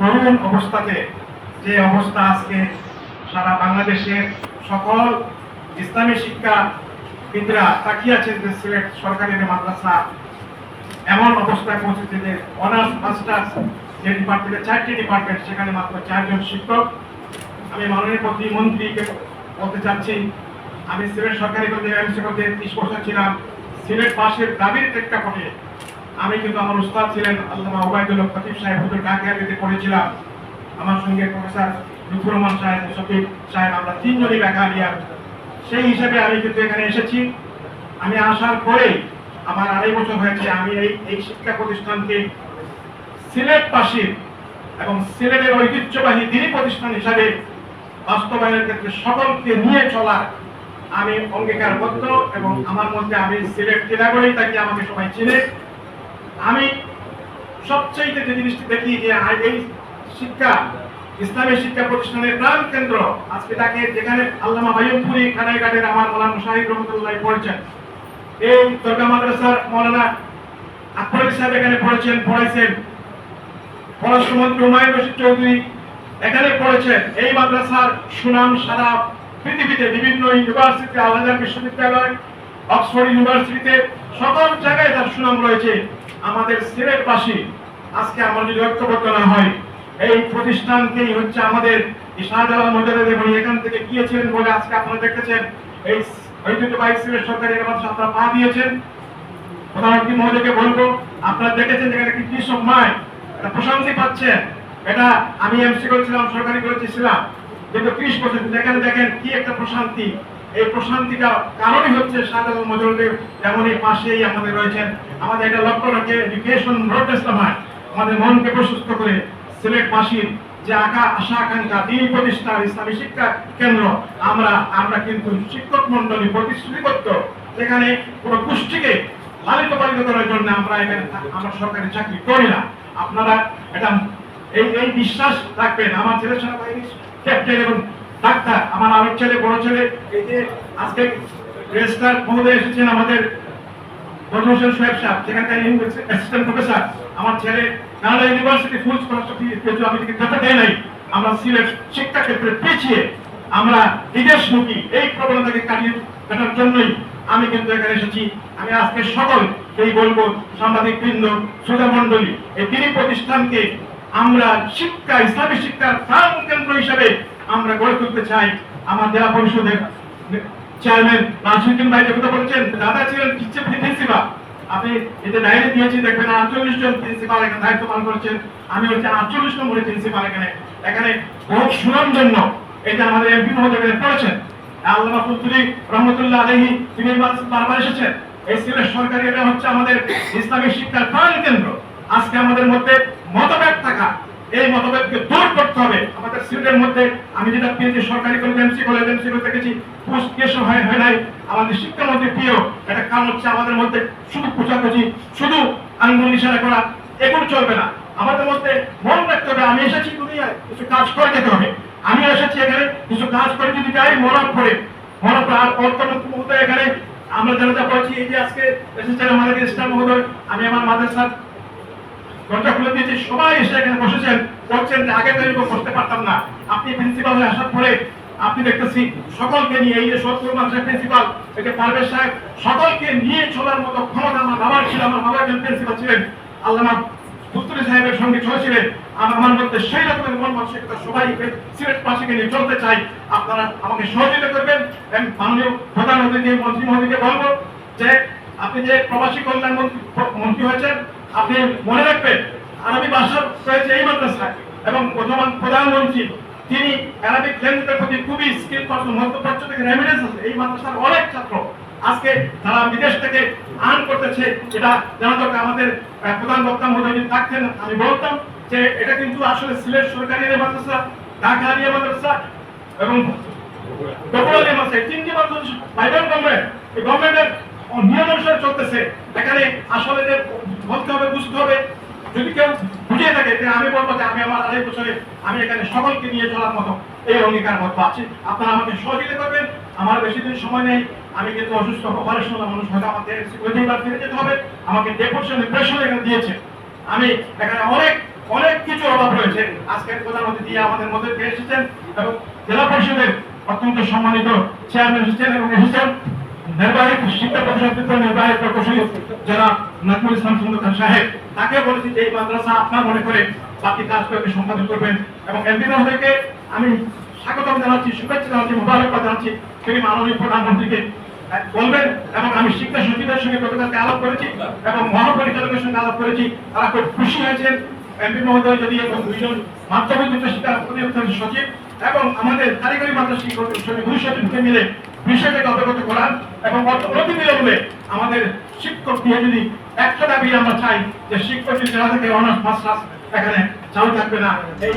করুণ অবস্থাতে যে অবস্থা আজকে সারা বাংলাদেশের সকল ইসলামী শিক্ষা বিদরা আছেন যে সিলেট সরকারি মাদ্রাসা এমন অবস্থায় পৌঁছেছে যে অনার্স, মাস্টার্স যে ডিপার্টমেন্টে চারটি ডিপার্টমেন্ট সেখানে মাত্র চারজন শিক্ষক। আমি মাননীয় প্রতিমন্ত্রীকে বলতে চাচ্ছি, আমি সিলেট সরকারি কলেজে এমসি কলেজে ত্রিশ বছর ছিলাম। সিলেট পাশের দাবির প্রেক্ষাপটে আমি কিন্তু আমার উস্তাদ ছিলেন আল্লামা ওবায়দুল খতিব সাহেব, হুজুর কাকিয়াবিতে পড়েছিলাম। আমার সঙ্গে প্রফেসর লুকুর রহমান সাহেব শফিক সাহেব, আমরা তিনজনই বেকারিয়ার সেই হিসেবে আমি কিন্তু এখানে এসেছি। আমি আসার পরেই আমার আড়াই বছর হয়েছে, আমি এই এই শিক্ষা প্রতিষ্ঠানকে সিলেটবাসীর এবং সিলেটের ঐতিহ্যবাহী দিনী প্রতিষ্ঠান হিসাবে বাস্তবায়নের ক্ষেত্রে সকলকে নিয়ে চলা আমি অঙ্গীকারবদ্ধ এবং আমার মধ্যে আমি সিলেট জেলা বলেই তাকে আমাকে সবাই চিনে। আমি সবচেয়ে যে জিনিসটি দেখি যে এই শিক্ষা, ইসলামী শিক্ষা প্রতিষ্ঠানের প্রাণ কেন্দ্র আজকে তাকে যেখানে আল্লামা বায়ুপুরি খানাইঘাটের আমার মৌলানা শাহিদ রহমতুল্লাহ পড়েছেন। এই দরগা মাদ্রাসার মৌলানা আকবর সাহেব এখানে পড়েছেন পড়াইছেন পররাষ্ট্রমন্ত্রী হুমায়ুন রশিদ চৌধুরী এখানে পড়েছেন। এই মাদ্রাসার সুনাম সারা পৃথিবীতে বিভিন্ন ইউনিভার্সিটি, আল আজহার বিশ্ববিদ্যালয়, অক্সফোর্ড ইউনিভার্সিটিতে সকল জায়গায় তার সুনাম রয়েছে। আমাদের সিলেটবাসী আজকে আমরা যদি ঐক্যবদ্ধ না হয়, এই প্রতিষ্ঠানকেই হচ্ছে আমাদের শাহজালাল মজারের এবং এখান থেকে গিয়েছিলেন বলে আজকে আপনারা দেখতেছেন এই ঐতিহ্যবাহী সিলেট সরকারি মাদ্রাসা আপনারা পা দিয়েছেন। প্রধানমন্ত্রী মহোদয়কে বলব, আপনারা দেখেছেন যেখানে কি কৃষক মায় এটা প্রশান্তি পাচ্ছেন। এটা আমি এমসি করেছিলাম, সরকারি কলেজে ছিলাম কিন্তু ত্রিশ বছর এখানে দেখেন কি একটা প্রশান্তি। এই প্রশান্তিটা কারণই হচ্ছে সাধারণ মজুরদের যেমন এই পাশেই আমাদের রয়েছেন। আমাদের এটা লক্ষ্য রাখে এডুকেশন রোড হয় আমাদের মনকে প্রশস্ত করে সিলেটবাসীর যে আঁকা, আশা, আকাঙ্ক্ষা, দিন প্রতিষ্ঠান ইসলামী শিক্ষা কেন্দ্র। আমরা আমরা কিন্তু শিক্ষক মন্ডলী প্রতিশ্রুতিবদ্ধ। যেখানে কোনো গোষ্ঠীকে লালিত পালিত করার জন্য আমরা এখানে আমরা সরকারি চাকরি করি না। আপনারা এটা এই এই বিশ্বাস রাখবেন। আমার ছেলে সেনাবাহিনীর ক্যাপ্টেন এবং ডাক্তার, আমার আরেক ছেলে, বড় ছেলে, এই যে আজকে রেজিস্ট্রার মহোদয় এসেছেন আমাদের বদরুসেন সোহেব সাহেব সেখানকার অ্যাসিস্ট্যান্ট প্রফেসর আমার ছেলে কানাডা ইউনিভার্সিটি ফুল স্কলারশিপ পেয়েছে আমি থেকে যেতে দেয় নাই। আমরা সিলেট শিক্ষা ক্ষেত্রে পিছিয়ে আমরা বিদেশমুখী এই প্রবণতাকে কাটিয়ে কাটার জন্যই আমি কিন্তু এখানে এসেছি। আমি আজকে সকল এই বলব সাংবাদিক বৃন্দ শ্রোতা মন্ডলী এই তিনি প্রতিষ্ঠানকে আমরা শিক্ষা, ইসলামী শিক্ষার প্রাণ কেন্দ্র হিসেবে আমরা গড়ে তুলতে চাই। আমার জেলা পরিষদের চেয়ারম্যান নাসিরুদ্দিন ভাই কথা বলছেন, দাদা ছিলেন প্রিন্সিপাল। আপনি এতে ডায়েরি দিয়েছি দেখবেন আটচল্লিশ জন প্রিন্সিপাল এখানে দায়িত্ব পালন করছেন। আমি হচ্ছে আটচল্লিশ নম্বরের প্রিন্সিপাল এখানে। এখানে বহু সুনাম জন্য এটা আমাদের এমপি মহোদয় এখানে পড়েছেন কুতুরি রহমতুল্লাহ আলহী তিনি বারবার এসেছেন। এই সিলেট সরকারি এটা হচ্ছে আমাদের ইসলামী শিক্ষার প্রাণ কেন্দ্র আজকে আমাদের মধ্যে মতভেদ থাকা এই মতভেদকে দূর করতে হবে। আমাদের সিলেটের মধ্যে আমি যেটা পেয়েছি সরকারি college MC college MC college দেখেছি পোস্ট কেসও হয় হয় নাই। আমাদের শিক্ষামন্ত্রী প্রিয় এটা কারণ হচ্ছে আমাদের মধ্যে শুধু খোঁচাখুচি, শুধু আঙ্গুল ইশারা করা, এগুলো চলবে না। আমাদের মধ্যে মন রাখতে হবে, আমি এসেছি দুনিয়ায়, কিছু কাজ করে যেতে হবে। আমি এসেছি এখানে, কিছু কাজ করে যদি যাই, মরার পরে, মরার পর আর অর্থমন্ত্রী মহোদয় এখানে, আমরা জানা যা পাচ্ছি এই যে আজকে এসেছেন আমাদের ইসলাম মহোদয়, আমি আমার মাদ্রাসার দরজা খুলে দিয়েছি সবাই এসে এখানে বসেছেন, বলছেন যে আগে তৈরি বসতে পারতাম না। আপনি প্রিন্সিপাল হয়ে আসার পরে আপনি দেখতেছি সকলকে নিয়ে, এই যে সত্তর মাসের প্রিন্সিপাল এই যে পারভেজ সাহেব, সকলকে নিয়ে চলার মতো ক্ষমতা আমার বাবার ছিল, আমার বাবা একজন প্রিন্সিপাল ছিলেন পুত্রী সাহেবের সঙ্গে চলেছিলেন। আমার মধ্যে সেই রকমের মন মানসিকতা সবাই সিলেট পাশে নিয়ে চলতে চাই আপনারা আমাকে সহযোগিতা করবেন, এবং মাননীয় প্রধানমন্ত্রী মন্ত্রী মহোদয়কে বলব যে, আপনি যে প্রবাসী কল্যাণ মন্ত্রী মন্ত্রী হয়েছেন আপনি মনে রাখবেন, আরবি ভাষা রয়েছে এই মাদ্রাসায় এবং বর্তমান প্রধানমন্ত্রী, তিনি আরবিক ল্যাঙ্গুয়েজের প্রতি খুবই স্কিল পার্সন মধ্যপ্রাচ্য থেকে রেমিডেন্স আছে। এই মাদ্রাসার অনেক ছাত্র আজকে তারা বিদেশ থেকে আর্ন করতেছে, এটা জানা দরকার। আমাদের প্রধান বক্তা মহোদয় থাকতেন, আমি বলতাম যে এটা কিন্তু আসলে সিলেট সরকারি মাদ্রাসা, ঢাকা আলিয়া মাদ্রাসা এবং বগুড়ালে মাসে তিনটি মাত্র প্রাইভেট গভর্নমেন্ট এই গভর্নমেন্টের চলতেছে। এখানে আসলে যে বলতে হবে, বুঝতে হবে। যদি কেউ বুঝিয়ে থাকে আমি বলব যে আমি আমার আড়াই বছরে আমি এখানে সকলকে নিয়ে চলার মতো এই অঙ্গীকার আছি। আপনারা আমাকে সহযোগিতা করবেন। আমার বেশি দিন সময় নেই। আমি কিন্তু অসুস্থ অপারেশন মানুষ, হয়তো প্রতিবার ফিরে যেতে হবে। আমাকে এখানে দিয়েছে। আমি এখানে অনেক অনেক কিছু অভাব রয়েছে। আজকের প্রধান অতিথি আমাদের মধ্যে এসেছেন এবং জেলা পরিষদের অত্যন্ত সম্মানিত চেয়ারম্যান এসেছেন এবং এসেছেন। নির্বাহী শিক্ষা পরিষদের নির্বাহী প্রকৌশলী যারা নাজমুল ইসলাম সুন্দর খান সাহেব, তাকে বলেছি যে এই মাদ্রাসা আপনার মনে করে বাকি কাজগুলোকে সম্পাদন করবেন। এবং এমপি মহোদয়কে আমি স্বাগতম জানাচ্ছি, শুভেচ্ছা জানাচ্ছি, মোবারকবাদ জানাচ্ছি। তিনি মাননীয় প্রধানমন্ত্রীকে বলবেন এবং আমি শিক্ষা সচিবের সঙ্গে গতকালকে আলাপ করেছি এবং মহাপরিচালকের সঙ্গে আলাপ করেছি। তারা খুব খুশি হয়েছেন। এমপি মহোদয় যদি এবং দুইজন মাধ্যমিক উচ্চ শিক্ষা সচিব এবং আমাদের কারিগরি মাদ্রাসা শিক্ষক মিলে বিষয়টাকে অবগত করার এবং অতিবিলম্বে আমাদের শিক্ষক দিয়ে যদি একটা দাবি আমরা চাই যে শিক্ষক যারা থেকে অনার্স, মাস্টার্স এখানে চালু থাকবে না। এই